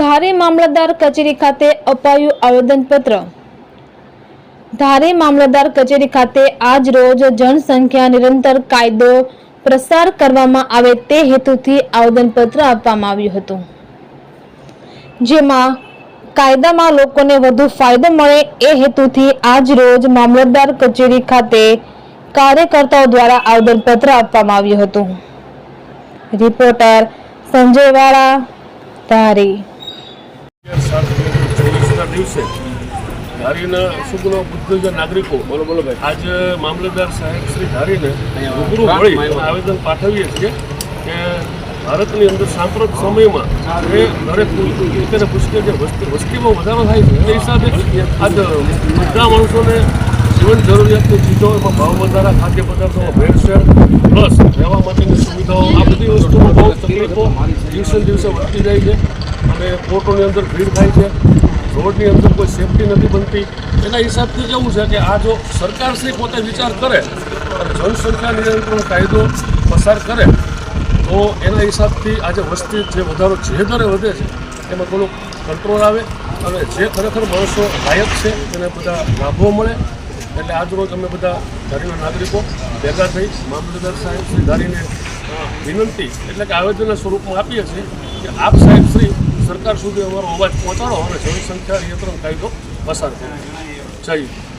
ધારી મામલતદાર કચેરી ખાતે અપાયું આવેદનપત્ર. ધારી મામલતદાર કચેરી ખાતે આજ રોજ જનસંખ્યા નિરંતર કાયદો પ્રસાર કરવામાં આવે તે હેતુથી આવેદનપત્ર આપવામાં આવ્યું હતું. જેમાં કાયદામાં લોકોને વધુ ફાયદો મળે એ હેતુથી આજ રોજ મામલતદાર કચેરી ખાતે કાર્યકર્તાઓ દ્વારા આવેદનપત્ર આપવામાં આવ્યું હતું. રિપોર્ટર સંજય વાળા, ધારી. દિવસે ધારીના સુગુણ બુદ્ધ નાગરિકો, બોલો બોલો ભાઈ. આજે મામલતદાર સાહેબ શ્રી ધારીને રૂબરૂ મળી આવેદન પાઠવીએ છીએ કે ભારતની અંદર સાંપ્રત સમયમાં જે દરેક પુષ્કે પુષ્કે જે વસ્તી, વસ્તીમાં વધારો થાય છે, એ હિસાબે આજ બધા માણસોને જીવન જરૂરિયાતની ચીજો એમાં ભાવ વધારા, ખાદ્ય પદાર્થોમાં ભેળસેળ, પ્લસ રહેવા માટેની સુવિધાઓ, આ બધી વસ્તુમાં બહુ તકલીફો દિવસે દિવસે વધતી જાય છે અને કોર્ટોની અંદર ભીડ થાય છે. રોડની અંદર કોઈ સેફટી નથી બનતી. એના હિસાબથી એવું છે કે આ જો સરકારશ્રી પોતે વિચાર કરે જનસંખ્યા નિયંત્રણ કાયદો પસાર કરે, તો એના હિસાબથી આજે વસ્તી જે વધારો જે દરે વધે છે, એમાં થોડુંક કંટ્રોલ આવે. અને જે ખરેખર માણસો લાયક છે, એને બધા લાભો મળે. એટલે આજરોજ અમે બધા ધારીના નાગરિકો ભેગા થઈ મામલતદાર સાહેબ શ્રી ધારીને વિનંતી, એટલે કે આવેદનના સ્વરૂપમાં આપીએ છીએ કે આપ સાહેબ શ્રી સરકાર સુધી અમારો અવાજ પહોંચાડો અને જનસંખ્યા નિયંત્રણ કાયદો પસાર કરો જય.